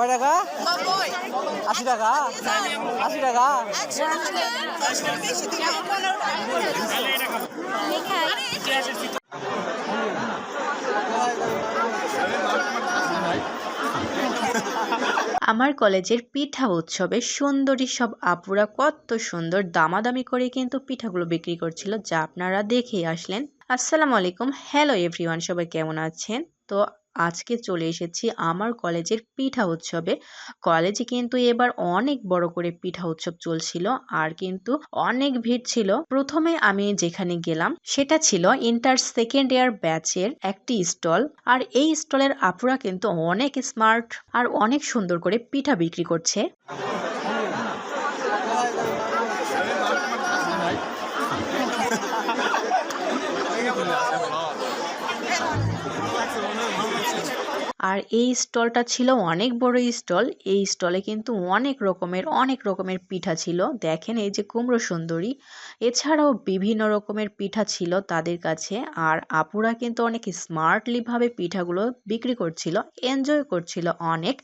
কয় টাকা? আশি টাকা? আশি টাকা? আমার কলেজের পিঠা উৎসবে সুন্দরী সব আপুরা কত সুন্দর দামাদামি করে কিন্তু পিঠাগুলো বিক্রি করছিল, যা আপনারা দেখেই আসলেন। আসসালামু আলাইকুম। হ্যালো এভরিওয়ান সবাই কেমন আছেন? তো আজকে চলে এসেছি আমার কলেজের পিঠা উৎসবে। কলেজে কিন্তু এবার অনেক বড় করে পিঠা উৎসব চলছিল আর কিন্তু অনেক ভিড় ছিল। প্রথমে আমি যেখানে গেলাম সেটা ছিল ইন্টার সেকেন্ড ইয়ার ব্যাচের একটি স্টল আর এই স্টলের আপুরা কিন্তু অনেক স্মার্ট আর অনেক সুন্দর করে পিঠা বিক্রি করছে। Thank you. আর এই স্টলটা ছিল অনেক বড় স্টল। এই স্টলে কিন্তু অনেক রকমের অনেক রকমের পিঠা ছিল। দেখেন এই যে কুমড়ো সুন্দরী। এছাড়াও বিভিন্ন রকমের পিঠা ছিল তাদের কাছে। আর আপুরা কিন্তু অনেক স্মার্টলিভাবে পিঠাগুলো বিক্রি করছিল এনজয় করছিল অনেক।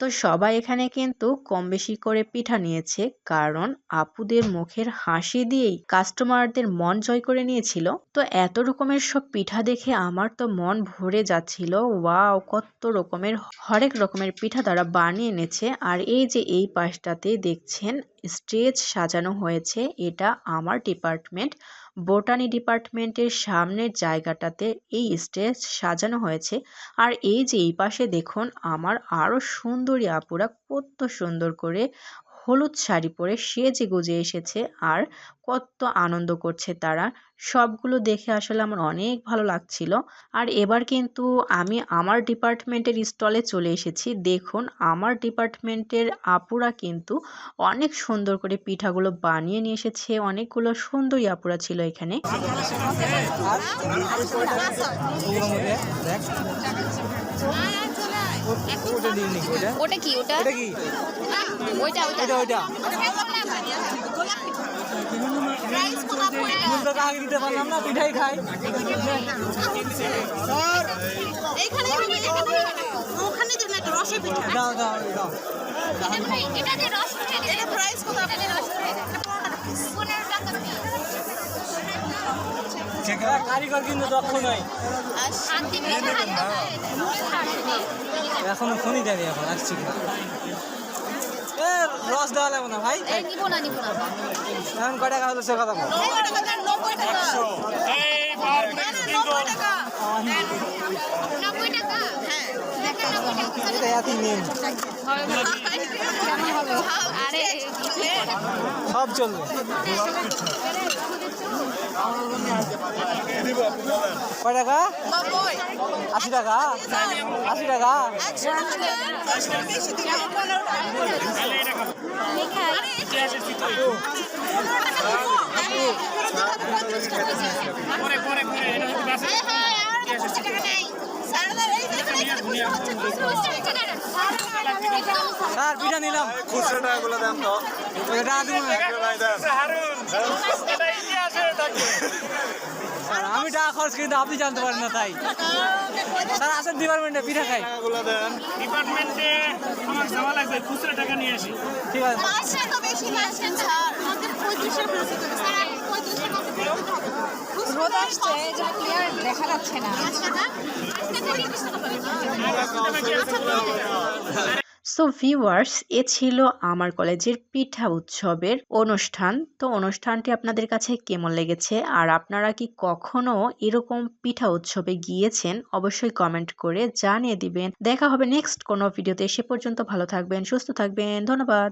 তো সবাই এখানে কিন্তু কম বেশি করে পিঠা নিয়েছে। কারণ আপুদের মুখের হাসি দিয়েই কাস্টমারদের মন জয় করে নিয়েছিল। তো এত রকমের সব পিঠা দেখে আমার তো মন ভরে যাচ্ছিল। ওয়াও, কত রকমের, হরেক রকমের পিঠা তারা বানিয়ে এনেছে। আর এই যে এই পাশটাতে দেখছেন, স্টেজ সাজানো হয়েছে। এটা আমার ডিপার্টমেন্ট। বোটানি ডিপার্টমেন্টের সামনের জায়গাটাতে এই স্টেজ সাজানো হয়েছে। আর এই যে এই পাশে দেখুন, আমার আরও সুন্দরী আপুরা কত সুন্দর করে হলুদ শাড়ি পরে সেজে গুজে এসেছে আর কত আনন্দ করছে তারা সবগুলো দেখে আসলে আমার অনেক ভালো লাগছিল আর এবার কিন্তু আমি আমার ডিপার্টমেন্টের স্টলে চলে এসেছি দেখুন আমার ডিপার্টমেন্টের আপুরা কিন্তু অনেক সুন্দর করে পিঠাগুলো বানিয়ে নিয়ে এসেছে অনেকগুলো সুন্দরী আপুরা ছিল এখানে ওটা নি ওটা? ওটা কি ওটা? এটা কি? ওইটা ওইটা। ওইটা ওইটা। আগে দিতে পারলাম না পিঠাই খাই। এইখানে হবে, এখানে হবে। ওখানে দিন একটা রসের পিঠা দাও দাও দাও। এটা দিয়ে রস উঠে এটা প্রাইস কত এটা রস উঠে দিলে টাকা। কারিগর কিন্তু দক্ষ নয় এখনও ফোনই দেয়নি এখন আসছি এ রস দেওয়া লাগবে না ভাই। এই নিবো না নিবো না। এখন কয় টাকা হলো সে কথা বল। হ্যাঁ। সব চলবে। কয় টাকা আশি টাকা আশি টাকা একশো টাকা বেশি দিন পনেরো স্যার পিঠা নিলাম। খুচরো টাকাগুলো দেন তো। এটা দিন ভাই দেন। স্যার আমি টাকা খরচ কিন্তু আপনি জানতে পারেন না তাই। স্যার আসেন ডিপার্টমেন্টে পিঠা খাই। ডিপার্টমেন্টে আমার যাওয়া লাগবে খুচরা টাকা নিয়ে আসি। ঠিক আছে। বেশি স্যার রোদ আসছে যা ক্লিয়ার দেখা যাচ্ছে না। সো ভিউয়ার্স এ ছিল আমার কলেজের পিঠা উৎসবের অনুষ্ঠান। তো অনুষ্ঠানটি আপনাদের কাছে কেমন লেগেছে? আর আপনারা কি কখনো এরকম পিঠা উৎসবে গিয়েছেন? অবশ্যই কমেন্ট করে জানিয়ে দিবেন। দেখা হবে নেক্সট কোনো ভিডিওতে সে পর্যন্ত ভালো থাকবেন, সুস্থ থাকবেন। ধন্যবাদ।